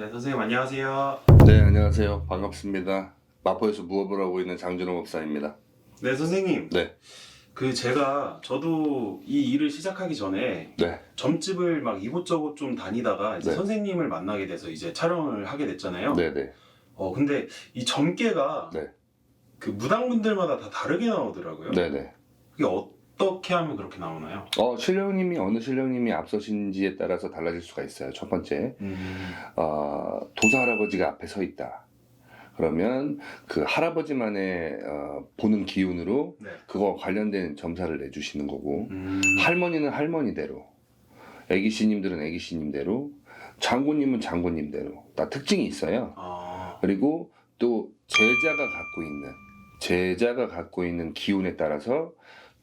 네, 선생님 안녕하세요. 네, 안녕하세요. 반갑습니다. 마포에서 무업을 하고 있는 장준호 목사입니다. 네, 선생님. 네, 그 제가 저도 이 일을 시작하기 전에 네, 점집을 막 이곳저곳 좀 다니다가 이제 네. 선생님을 만나게 돼서 이제 촬영을 하게 됐잖아요. 네, 네. 어, 근데 이 점괘가 네. 그 무당분들마다 다 다르게 나오더라고요. 네, 네. 그게 어 떻게 하면 그렇게 나오나요? 어, 신령님이 어느 신령님이 앞서신지에 따라서 달라질 수가 있어요. 첫 번째, 음. 어, 도사 할아버지가 앞에 서 있다. 그러면 그 할아버지만의 어, 보는 기운으로 네. 그거 관련된 점사를 내주시는 거고 음. 할머니는 할머니대로, 애기 씨님들은 애기 씨님대로, 장군님은 장군님대로 다 특징이 있어요. 아. 그리고 또 제자가 갖고 있는 제자가 갖고 있는 기운에 따라서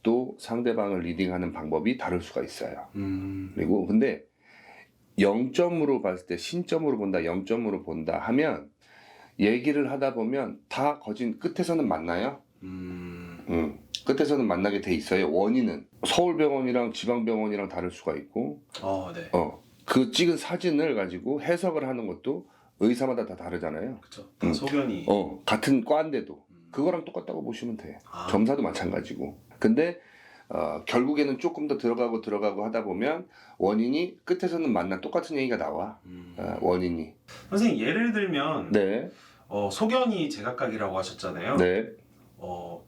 또 상대방을 리딩하는 방법이 다를 수가 있어요. 음. 그리고 근데 0점으로 봤을 때 신점으로 본다, 0점으로 본다 하면 얘기를 하다 보면 다 거진 끝에서는 만나요. 음. 음, 끝에서는 만나게 돼 있어요. 원인은 서울병원이랑 지방병원이랑 다를 수가 있고, 어, 네. 어, 그 찍은 사진을 가지고 해석을 하는 것도 의사마다 다 다르잖아요. 다 음. 소견이. 어, 같은 과인데도 음. 그거랑 똑같다고 보시면 돼. 아. 점사도 마찬가지고. 근데 어, 결국에는 조금 더 들어가고 들어가고 하다 보면 원인이 끝에서는 만나 똑같은 얘기가 나와. 음. 어, 원인이. 선생님 예를 들면 네, 어, 소견이 제각각이라고 하셨잖아요. 네, 어,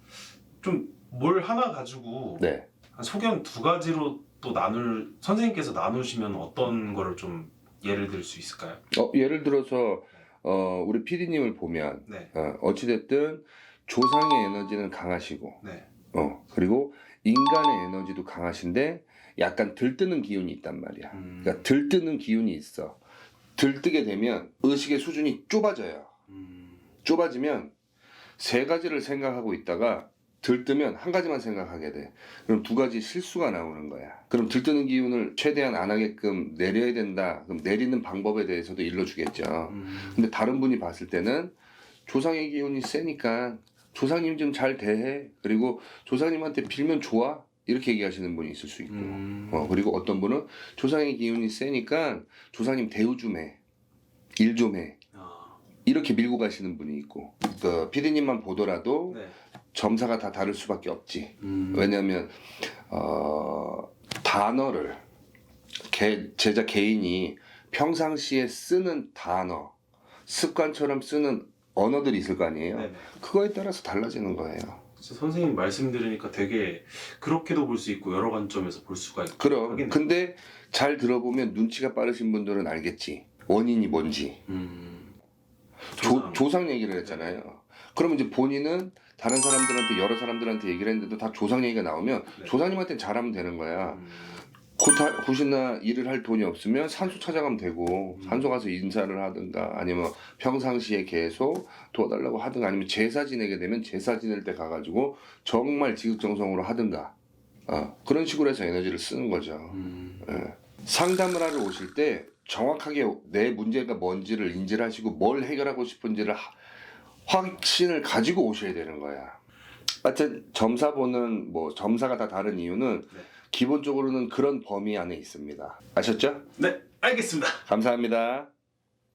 좀 뭘 하나 가지고 네. 한 소견 두 가지로 또 나눌 선생님께서 나누시면 어떤 거를 좀 예를 들 수 있을까요? 어, 예를 들어서 어, 우리 PD님을 보면 네, 어, 어찌됐든 조상의 에너지는 강하시고, 네, 어, 그리고 인간의 에너지도 강하신데 약간 들뜨는 기운이 있단 말이야. 음, 그러니까 들뜨는 기운이 있어. 들뜨게 되면 의식의 수준이 좁아져요. 음, 좁아지면 세 가지를 생각하고 있다가 들뜨면 한 가지만 생각하게 돼. 그럼 두 가지 실수가 나오는 거야. 그럼 들뜨는 기운을 최대한 안 하게끔 내려야 된다. 그럼 내리는 방법에 대해서도 일러주겠죠. 음, 근데 다른 분이 봤을 때는 조상의 기운이 세니까 조상님 좀 잘 대해. 그리고 조상님한테 빌면 좋아. 이렇게 얘기하시는 분이 있을 수 있고. 음, 어, 그리고 어떤 분은 조상의 기운이 세니까 조상님 대우 좀 해. 일 좀 해. 아, 이렇게 밀고 가시는 분이 있고. 그 피디님만 보더라도 네, 점사가 다 다를 수밖에 없지. 음, 왜냐하면 어, 단어를 개, 제자 개인이 평상시에 쓰는 단어 습관처럼 쓰는 언어들이 있을 거 아니에요. 네, 네. 그거에 따라서 달라지는 거예요. 선생님 말씀 들으니까 되게 그렇게도 볼 수 있고 여러 관점에서 볼 수가 있고. 그럼 하긴. 근데 잘 들어보면 눈치가 빠르신 분들은 알겠지. 원인이 뭔지. 음, 조, 조상. 조 상 얘기를 했잖아요. 그러면 이제 본인은 다른 사람들한테 여러 사람들한테 얘기를 했는데도 다 조상 얘기가 나오면 네. 조상님한테 잘하면 되는 거야. 음, 곧 굿이나 일을 할 돈이 없으면 산소 찾아가면 되고 음. 산소 가서 인사를 하든가 아니면 평상시에 계속 도와달라고 하든가 아니면 제사 지내게 되면 제사 지낼 때 가가지고 정말 지극정성으로 하든가 어, 그런 식으로 해서 에너지를 쓰는 거죠. 음, 예. 상담을 하러 오실 때 정확하게 내 문제가 뭔지를 인지를 하시고 뭘 해결하고 싶은지를 하- 확신을 가지고 오셔야 되는 거야. 하여튼 점사보는 뭐 점사가 다 다른 이유는 네. 기본적으로는 그런 범위 안에 있습니다. 아셨죠? 네, 알겠습니다. 감사합니다.